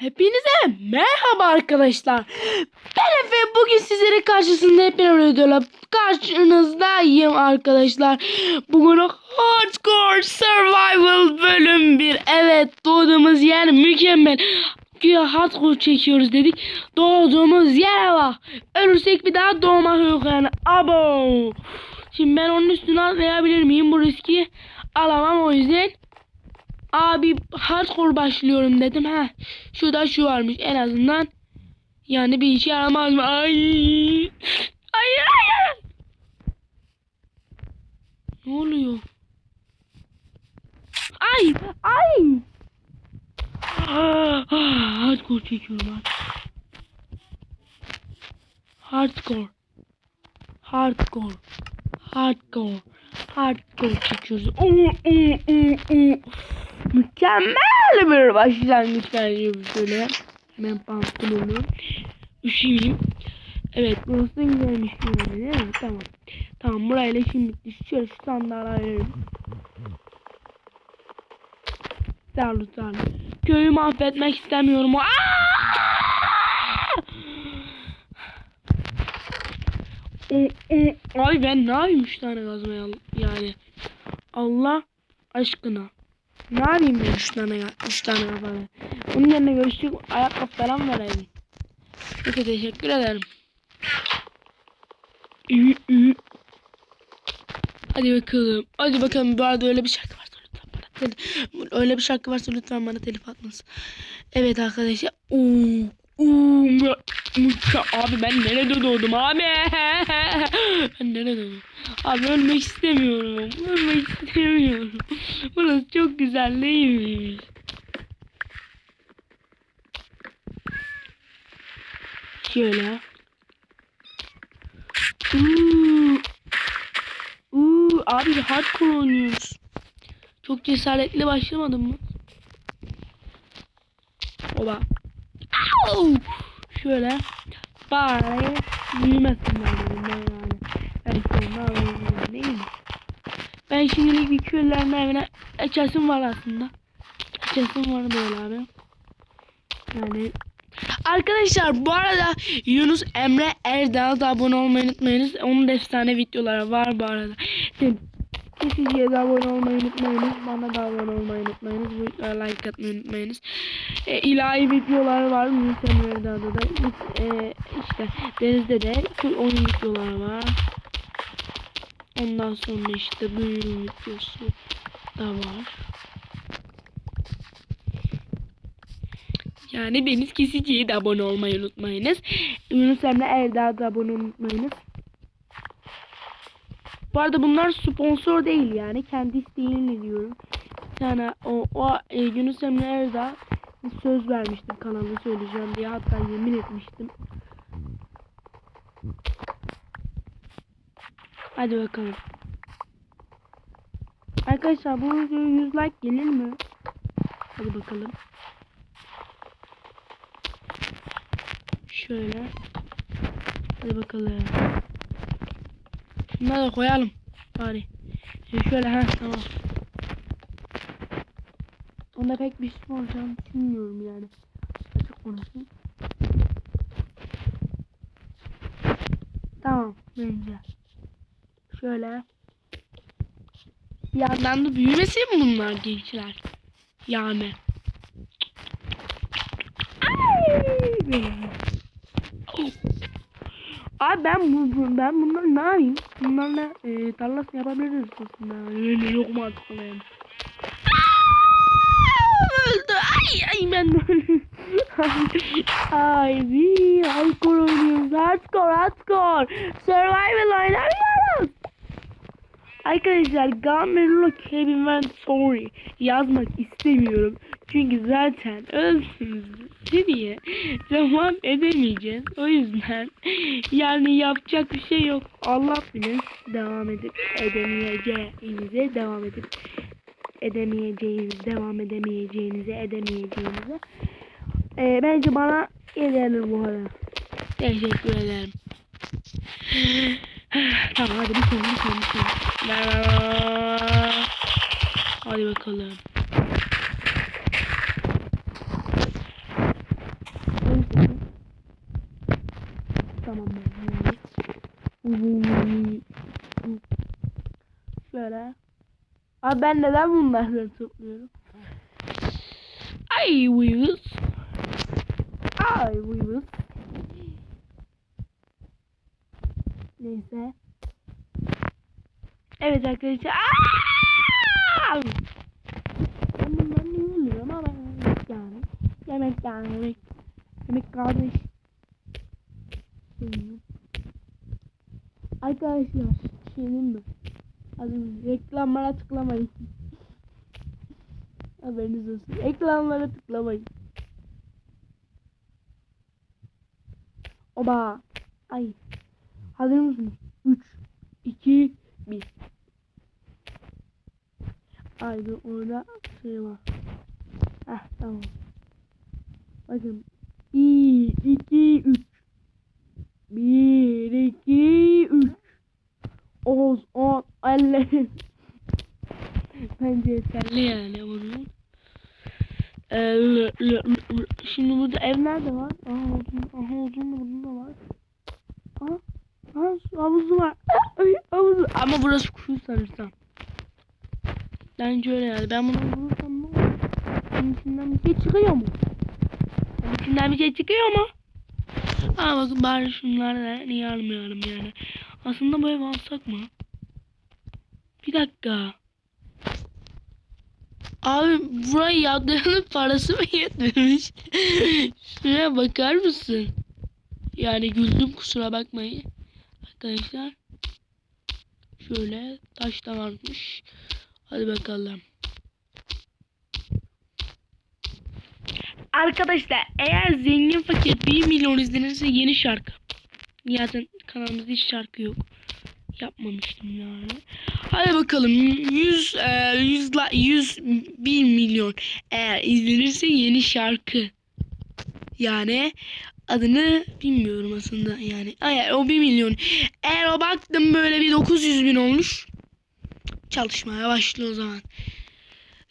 Hepinize merhaba arkadaşlar. Ben Efe bugün sizlerin karşısında hep bir videoyla karşınızdayım arkadaşlar. Bugün Hardcore Survival bölüm 1. Evet doğduğumuz yer mükemmel. Güya hardcore çekiyoruz dedik. Doğduğumuz yere bak. Ölürsek bir daha doğmak yok yani. Abo. Şimdi ben onun üstüne atlayabilir miyim bu riski? Alamam o yüzden. Abi hardcore başlıyorum dedim. ha. Şurada şu varmış en azından. Yani bir işe yaramaz mı? Ay. Hayır hayır. Ne oluyor? Ay ay. Ah, ah, hardcore çekiyorum abi. Hardcore. Hardcore. Hardcore. Hardcore çekiyoruz. Oo, oo, oo, oo. Mükemmel bir başlangıç bence şöyle. Hemen pantolonu. Üşüyeyim. Evet burası da güzelmiş böyle değil mi? Tamam. Tamam burayla ayırırım. Sağ olun sağ olun. Köyü mahvetmek istemiyorum. Aa! Ay ben ne yapayım üç tane kazmaya yani. Allah aşkına. Ne yapayım ben üç tane üç tane kazmaya. Bunun yerine görüştük ayakkabı falan vereyim. Peki teşekkür ederim. Ü, ü. Hadi bakalım. Hadi bakalım. Bu arada öyle bir şarkı varsa lütfen bana telif. Öyle bir şarkı varsa lütfen bana telif atmasın. Evet arkadaşlar. Oo, oo. Abi ben nerede doğdum abi? ben nerede doğdum? Abi ölmek istemiyorum. Ölmek istemiyorum. Burası çok güzel değil mi? Şöyle. Uuu. Uuu abi hardcore oynuyoruz. Çok cesaretli başlamadın mı? Oba. Şöyle. Bari büyümesinler dedim ben yani. Belki onlar büyümesin değil mi? Ben şimdilik bir köylerin evine açasım var aslında. Açasım var böyle abi. Yani Arkadaşlar bu arada Yunus Emre Erdağ'a da abone olmayı unutmayınız. Onun da efsane videoları var bu arada. Kesiciye de abone olmayı unutmayınız. Bana da abone olmayı unutmayınız. Bu like atmayı unutmayınız. E, ilahi videoları var. Yunus Emre Erdağ'da da. E, işte Deniz'de de oyun videoları var. Ondan sonra işte büyülü videosu da var. Yani Deniz Kesici'ye de abone olmayı unutmayınız. Yunus Emre Erdağ'a da abone unutmayınız. Bu arada bunlar sponsor değil yani. Kendi isteğiyle diyorum. Tane o, o e, Yunus Emre Erdağ söz vermiştim kanalda söyleyeceğim diye. Hatta yemin etmiştim. Hadi bakalım. Arkadaşlar bu videoya 100 like gelir mi? Hadi bakalım. Şöyle. Hadi bakalım. Bunları da koyalım. Bari. Şimdi şöyle ha tamam. Onda pek bir şey olacağını düşünmüyorum yani. Açık konuşayım. Tamam bence. Şöyle. Yandan da büyümesin mi bunlar gençler? Yani. Abi ben bu ben bunlar ne yapayım? Bunlarla e, tarlasını yapabiliriz aslında. Öyle yok mu artık olan? Öldü. Ay ay ben öldüm. ay bir hardcore oynuyoruz. Hardcore hardcore. Survival oynamıyoruz. Arkadaşlar Gamerlo Kevin ben sorry yazmak istemiyorum. Çünkü zaten ölsünüz diye devam edemeyeceğiz. O yüzden yani yapacak bir şey yok. Allah bilir devam edip edemeyeceğinize devam edip edemeyeceğiniz devam edemeyeceğinize edemeyeceğinize ee, bence bana yeterli bu arada. Teşekkür ederim. Tamam hadi bir son bir son bir son. Hadi bakalım. Tamam ben Şöyle. Abi ben neden bunlardan topluyorum? Ay uyuz. Ay uyuz. Neyse. Evet arkadaşlar. Aa! Ben bundan ne oluyorum ama yemek yani. Yemek yani yemek. Yemek kardeş. Arkadaşlar şey diyeyim mi? Hadi reklamlara tıklamayın. Haberiniz olsun. Reklamlara tıklamayın. Oba. Ay. Hazır mısınız? 3, 2, 1. Ay dur orada şey var. Heh tamam. Bakın. 1, 2, 3. 1, 2, 3. Oğuz, on, elle. Bence yeterli yani bunun. Ee, şimdi burada ev nerede var? Aha odun, aha odun da bunun da var. Su havuzu var. Ay, havuzu. Ama burası kuyu sanırsam. Bence öyle yani. Ben bunu bulursam ne olur? Bunun içinden bir şey çıkıyor mu? Bunun içinden bir şey çıkıyor mu? Aa bakın bari şunları niye almayalım yani. Aslında bu evi alsak mı? Bir dakika. Abi burayı yaptığının parası mı yetmemiş? Şuraya bakar mısın? Yani güldüm kusura bakmayın. Arkadaşlar. Şöyle taş da varmış. Hadi bakalım. Arkadaşlar eğer zengin fakir 1 milyon izlenirse yeni şarkı. Zaten kanalımızda hiç şarkı yok. Yapmamıştım yani. Hadi bakalım 100 e, 100 la 100 1 milyon eğer izlenirse yeni şarkı. Yani adını bilmiyorum aslında yani. Ay, o 1 milyon. Eğer o baktım böyle bir 900 bin olmuş. Çalışmaya başlıyor o zaman.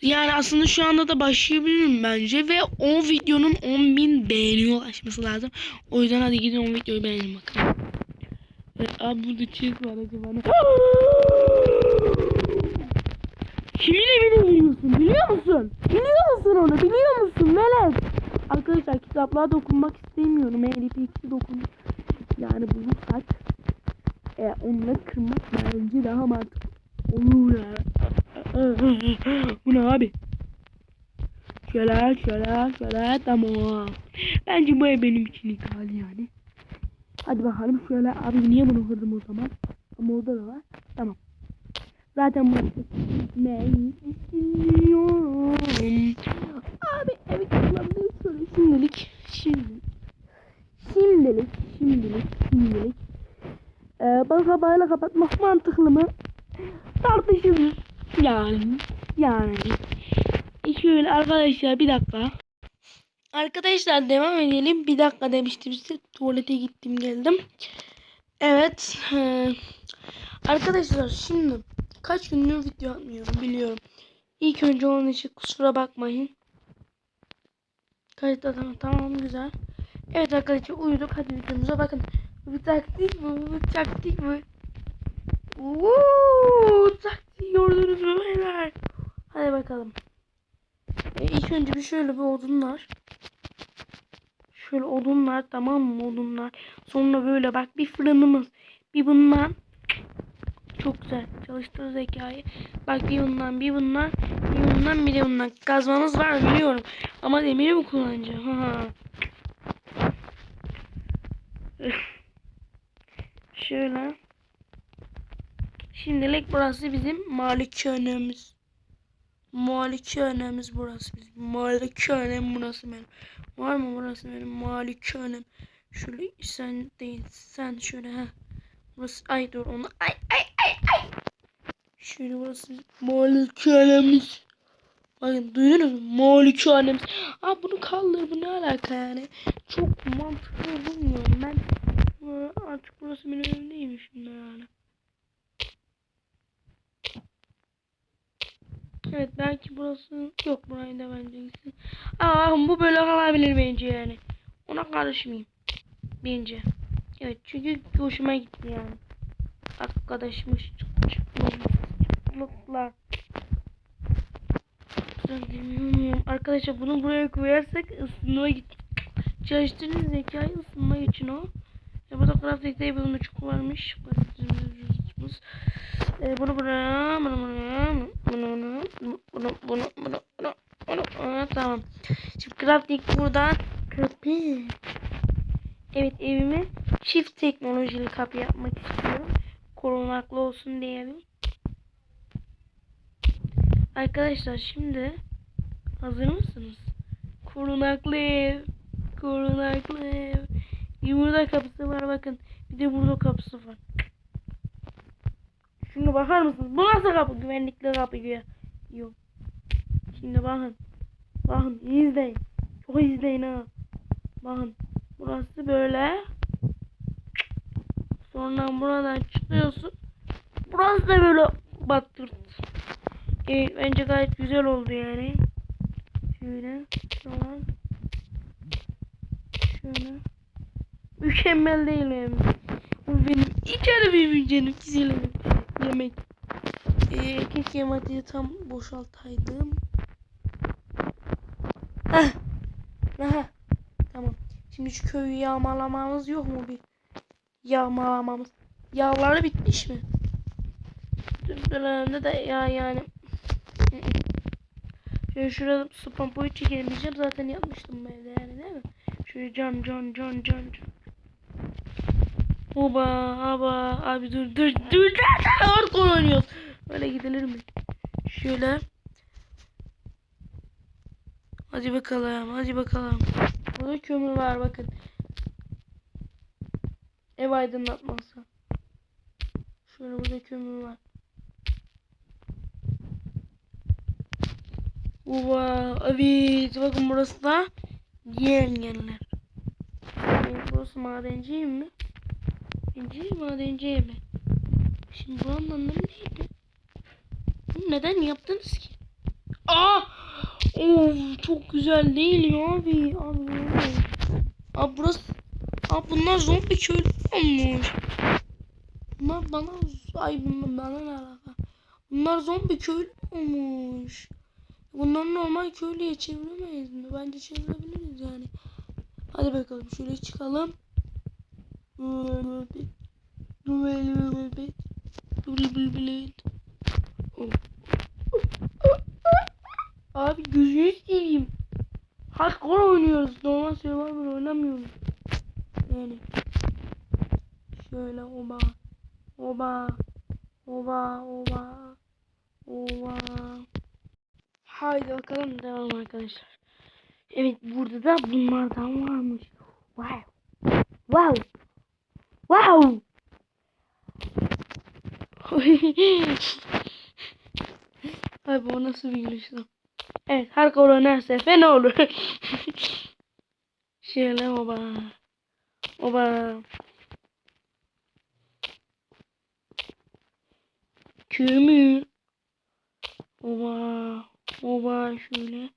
Yani aslında şu anda da başlayabilirim bence ve o videonun 10.000 beğeniye ulaşması lazım. O yüzden hadi gidin o videoyu beğenin bakalım. Evet, abi burada çiz var acaba ne? Kiminle beni biliyorsun biliyor musun? Biliyor musun onu biliyor musun Velet? Arkadaşlar kitaplığa dokunmak istemiyorum. Eğer ipi dokun. Yani bulursak e, onları kırmak bence daha mantıklı olur. Bu ne abi? Şöyle şöyle şöyle tamam. Bence bu ev benim için ideal yani. Hadi bakalım şöyle abi niye bunu kırdım o zaman? Ama orada da var. Tamam. Zaten burası ne istiyorum. Abi evi kullanmayı sonra şimdilik şimdilik şimdilik şimdilik şimdilik ee, bana sabahıyla kapatmak mantıklı mı? Tartışılır. Yani yani E şöyle arkadaşlar bir dakika. Arkadaşlar devam edelim. Bir dakika demiştim size. Tuvalete gittim geldim. Evet. eee, arkadaşlar şimdi kaç gündür video atmıyorum biliyorum. İlk önce onun için kusura bakmayın. Kayıtta tamam, güzel. Evet arkadaşlar uyuduk. Hadi videomuza bakın. Bu taktik? Bu bir taktik mi? Uuu, gördünüz mü beyler? Hadi bakalım. E, ilk önce bir şöyle bir odunlar. Şöyle odunlar tamam mı odunlar. Sonra böyle bak bir fırınımız. Bir bundan. Çok güzel. Çalıştır zekayı. Bak bir bundan bir bundan. Bir de bundan. Kazmamız var biliyorum. Ama demiri mi kullanacağım? Ha. Şöyle. Şimdilik burası bizim malikanemiz. Malikanemiz burası bizim. Malikanem burası benim. Var mı burası benim malikanem? Şöyle sen değil sen şöyle ha. Burası ay dur onu ay ay ay ay. Şöyle burası malikanemiz. Bakın duydunuz mu? Malikanemiz. Aa bunu kaldır bu ne alaka yani? Çok mantıklı bulmuyorum ben. Artık burası benim evim değil mi şimdi yani? Evet belki burası yok burayı da bence gitsin. Aa bu böyle kalabilir bence yani. Ona karışmayayım. Bence. Evet çünkü hoşuma gitti yani. arkadaşmış çıkmış Arkadaşlar bunu buraya koyarsak ısınma git. Çalıştığınız zekayı ısınma için o. E burada crafting table'ın uçuk varmış. E, bunu buraya, bunu buraya, bunu bunu, bunu bunu bunu bunu bunu bunu tamam. Şimdi crafting buradan kapı. Evet evimi çift teknolojili kapı yapmak istiyorum. Korunaklı olsun diye. Arkadaşlar şimdi hazır mısınız? Korunaklı ev. Korunaklı ev. Bir kapısı var bakın. Bir de burada kapısı var. Şuna bakar mısınız? Bu nasıl kapı? Güvenlikli kapı güya. Yok. Şimdi bakın. Bakın izleyin. Çok izleyin ha. Bakın. Burası böyle. Sonra buradan çıkıyorsun. Burası da böyle battırt. Evet bence gayet güzel oldu yani. Şöyle. Tamam. Şöyle. Mükemmel değil mi? Bu benim içeri benim canım güzel yemek. Ee, keşke maddeyi tam boşaltaydım. Heh. Aha. Tamam. Şimdi şu köyü yağmalamamız yok mu bir? Yağmalamamız. Yağları bitmiş mi? Dönemde de ya yani. Şöyle şurada spam boyu çekelim. Zaten yapmıştım bu evde yani değil mi? Şöyle can can can can can. Oba aba abi dur dur dur hardcore oynuyoruz. Böyle gidilir mi? Şöyle. Hadi bakalım hadi bakalım. Burada kömür var bakın. Ev aydınlatması. Şöyle burada kömür var. Oba evet bakın burası da diğer. Evet, burası madenci mi? Madenci madenci mi? Şimdi bu anlamda neydi? Bunu neden yaptınız ki? Aa! Of çok güzel değil ya abi. Abi, abi burası Abi bunlar zombi köylü olmuş. Bunlar bana ay bana ne alaka? Bunlar zombi köylü olmuş. Bunları normal köylüye çeviremeyiz mi? Bence çevirebiliriz yani. Hadi bakalım şöyle çıkalım. Abi gözünü seveyim. Hardcore oynuyoruz. Normal Survivor oynamıyoruz. Yani. Şöyle oba. Oba. Oba. Oba. Oba. Haydi bakalım devam arkadaşlar. Evet burada da bunlardan varmış. Wow. Wow. Wow. Abi o nasıl bir gülüş lan? Evet her korona sefe ne olur? Şöyle oba. Oba. Kömür. Oba. Oba şöyle.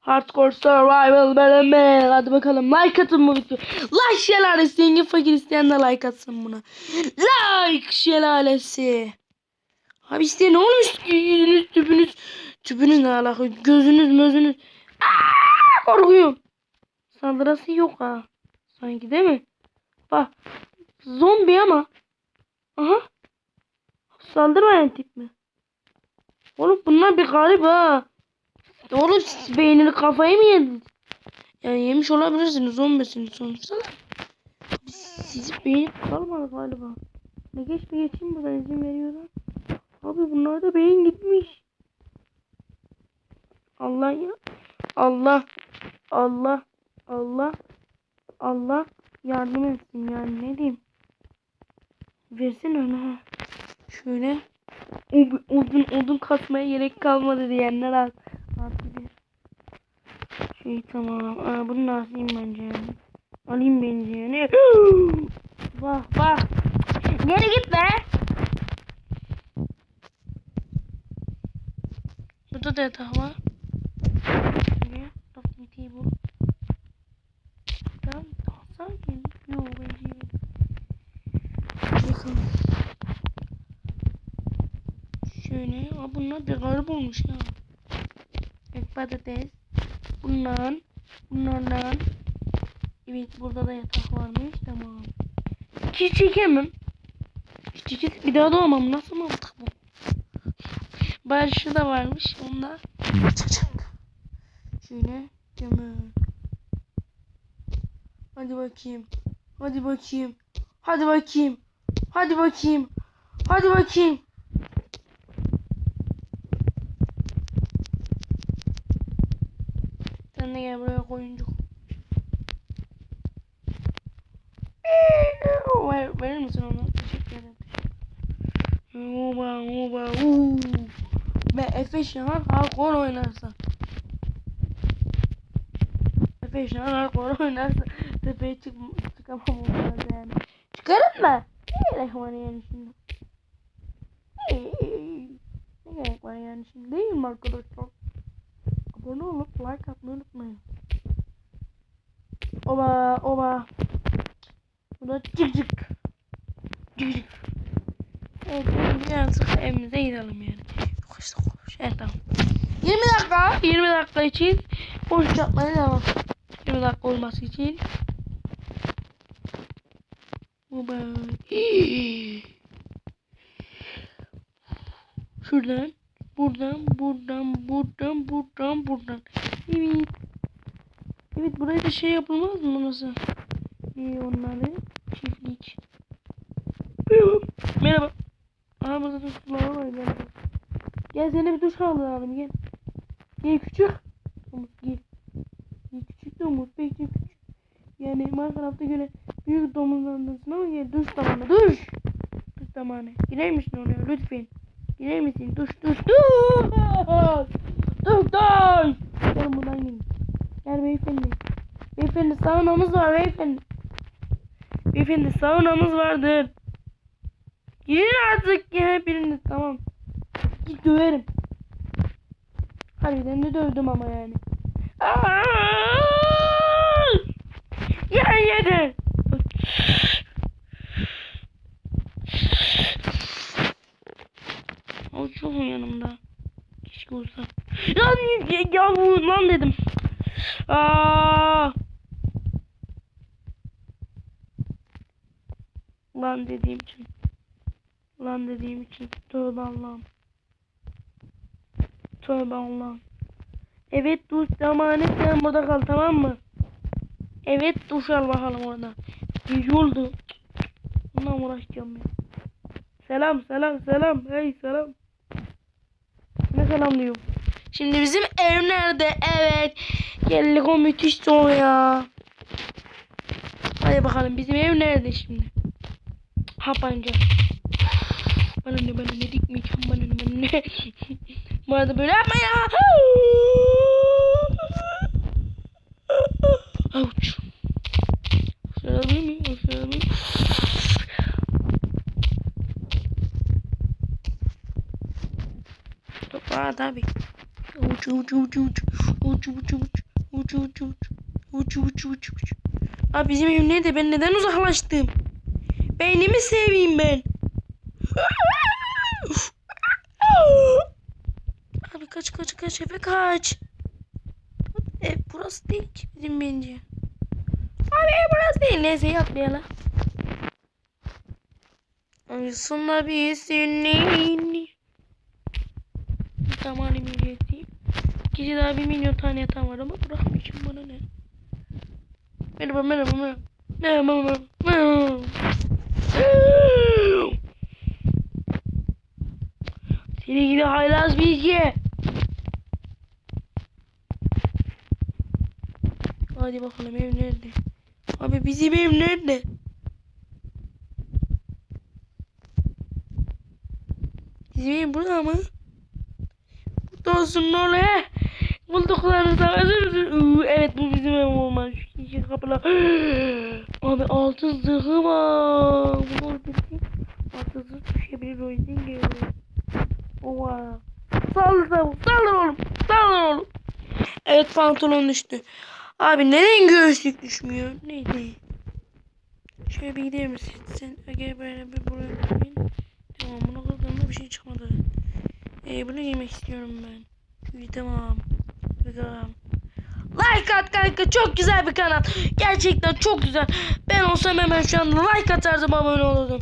Hardcore survival bölümü. Hadi bakalım like atın bu video. Like şelalesi. Zengin fakir isteyen de like atsın buna. Like şelalesi. Abi işte ne olmuş yüzünüz tüpünüz. Tüpünüz ne alaka? Gözünüz mözünüz. Aa, korkuyorum. Saldırısı yok ha. Sanki değil mi? Bak. Zombi ama. Aha. Saldırmayan tip mi? Oğlum bunlar bir garip ha. Oğlum siz beynini kafayı mı yediniz? Yani yemiş olabilirsiniz zombisiniz sonuçta. Biz sizi beyni kalmadı galiba. Ne geç mi geçeyim buradan izin veriyorlar. Abi bunlar da beyin gitmiş. Allah ya. Allah. Allah. Allah. Allah yardım etsin yani ne diyeyim. Versin ona. Şöyle. Odun, odun kasmaya gerek kalmadı diyenler az. Şey tamam. Aa, bunu da alayım bence. Alayım bence yani. bak bak. Geri git be. Burada da yatak var. Şöyle. Crafting table. Tamam. Sakin. Yok bence iyi. Bakalım. Şöyle. Aa, bunlar bir garip olmuş ya. Patates. Bundan. Bunlardan. Evet burada da yatak varmış. Tamam. Hiç çekemem. Hiç çekemem. Bir daha doğamam. Nasıl mantık bu? Barışı da varmış. Onda. Şöyle. Gömür. Hadi bakayım. Hadi bakayım. Hadi bakayım. Hadi bakayım. Hadi bakayım. Sen de gel buraya koyuncuk. Ver, verir misin onu? Teşekkür ederim. Oba oba uuu. Ve Efe Şahan hardcore oynarsa. Efe Şahan hardcore oynarsa tepeye çık çıkamam olmaz yani. Çıkarım da. Ne gerek var yani şimdi? Ne gerek var yani şimdi değil mi arkadaşlar? Abone olup like atmayı unutmayın. Oba oba. Bu da cık cık. Cık cık. Evet artık evimize gidelim yani. Yok işte konuş. Evet tamam. 20 dakika. 20 dakika için boş yapmaya devam. 20 dakika olması için. Oba. Şuradan. Buradan, buradan, buradan, buradan, buradan. Evet. Evet buraya da şey yapılmaz mı nasıl? İyi onları. Çiftlik. Merhaba. Merhaba. Aha burada da sular var. Merhaba. Gel seni bir duş aldıralım gel. Gel küçük. Umut gel. Gel küçük de Umut. Bekle küçük. Yani Minecraft'a göre büyük domuzlandasın ama gel duş zamanı. Duş. Duş zamanı. Girer misin oraya lütfen? Girer misin? Duş duş duş. Duş duş. Gel buradan gelin. Gel beyefendi. Beyefendi saunamız var beyefendi. Beyefendi saunamız vardır. Girin artık ya biriniz tamam. Git döverim. Harbiden de dövdüm ama yani. Aa! Ya yeter. O çok yanımda. Keşke olsa. Lan ya, ya lan dedim. Aa! Lan dediğim için. Lan dediğim için. Tövbe Allah'ım. Tövbe Allah'ım. Evet duş zamanı sen burada kal tamam mı? Evet duş al bakalım orada. Gece oldu. Bununla mı uğraşacağım ben? Selam selam selam. Hey selam. Ne selam diyorum. Şimdi bizim ev nerede? Evet. Geldik o müthiş soğuk ya. Hadi bakalım bizim ev nerede şimdi? Ha panca. Bana ne bana ne dikmeyeceğim bana ne bana ne. Bu arada böyle yapma ya. Avuç. Şöyle alayım mı? Şöyle alayım. Toprağa tabi. Uç uç uç uç. Uç uç uç. Uç uç uç. Uç uç uç uç. Abi bizim ev nerede? Ben neden uzaklaştım? Beynimi seveyim ben. Abi kaç kaç kaç Efe kaç. Ev burası değil ki bizim bence. Abi ev burası değil. Neyse yapmayalım. Aslında bir senin. Tamam milliyetiyim. Gece daha bir milyon tane yatağım var ama bırakmayacağım bana ne. Merhaba merhaba merhaba. Merhaba. merhaba. Seni gibi haylaz bilgi. Hadi bakalım ev nerede? Abi bizim ev nerede? Bizim ev burada mı? Olsun ne oluyor? Bulduklarınızda özür dilerim. Evet bu bizim ev olmaz. İki kapılar. Abi altı zırhı var. Bunu öldürsün. Altı zırh düşebilir o yüzden geliyorum. Oha. Saldır saldır. Saldır oğlum. Saldır oğlum. Evet pantolon düştü. Abi neden göğüslük düşmüyor? Neydi? Şöyle bir gider misin? Sen Ege böyle bir buraya koyayım. Tamam buna kırdığımda bir şey çıkmadı. Ee, bunu giymek istiyorum ben. İyi tamam. Like at kanka çok güzel bir kanal. Gerçekten çok güzel. Ben olsam hemen şu anda like atardım abone olurdum.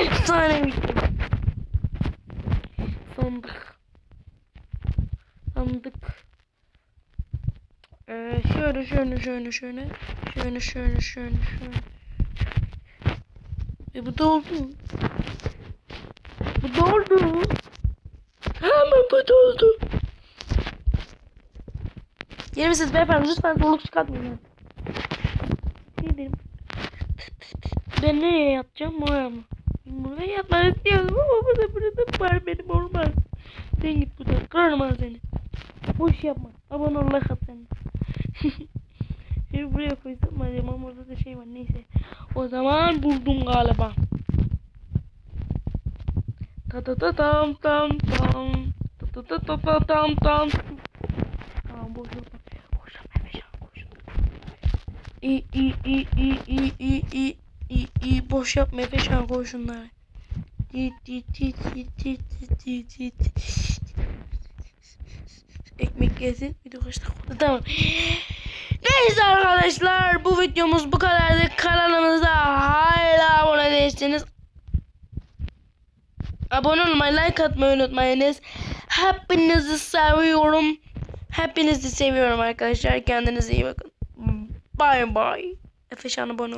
Efsane video. Sandık. Sandık. Ee, şöyle şöyle şöyle şöyle. Şöyle şöyle şöyle şöyle. E bu da oldu. Bu da oldu. Da oldu. Yer misiniz beyefendi? Lütfen zorluk çıkartmayın. Ne dedim? Ben nereye yatacağım? Oraya mı? Ben Burada yatmak istiyorum ama burada burada var benim olmaz. Sen git buradan. Kırarım ben seni. Boş yapma. Abone ol like at sen. Şimdi buraya koysam acaba? Ama orada da şey var. Neyse. O zaman buldum galiba. Ta ta ta tam tam tam. Ta ta ta ta ta tam tam. Tamam boş yapma. Efecan boş yapma. İyi iyi iyi iyi iyi iyi iyi iyi iyi boş yapma dit dit. Ekmek yesin. Bir de kaç dakika? Tamam. Neyse arkadaşlar bu videomuz bu kadardı. Kanalımıza hala abone değilseniz abone olmayı, like atmayı unutmayınız. Hepinizi seviyorum. Hepinizi seviyorum arkadaşlar. Kendinize iyi bakın. Bye bye. Efe Şan abone.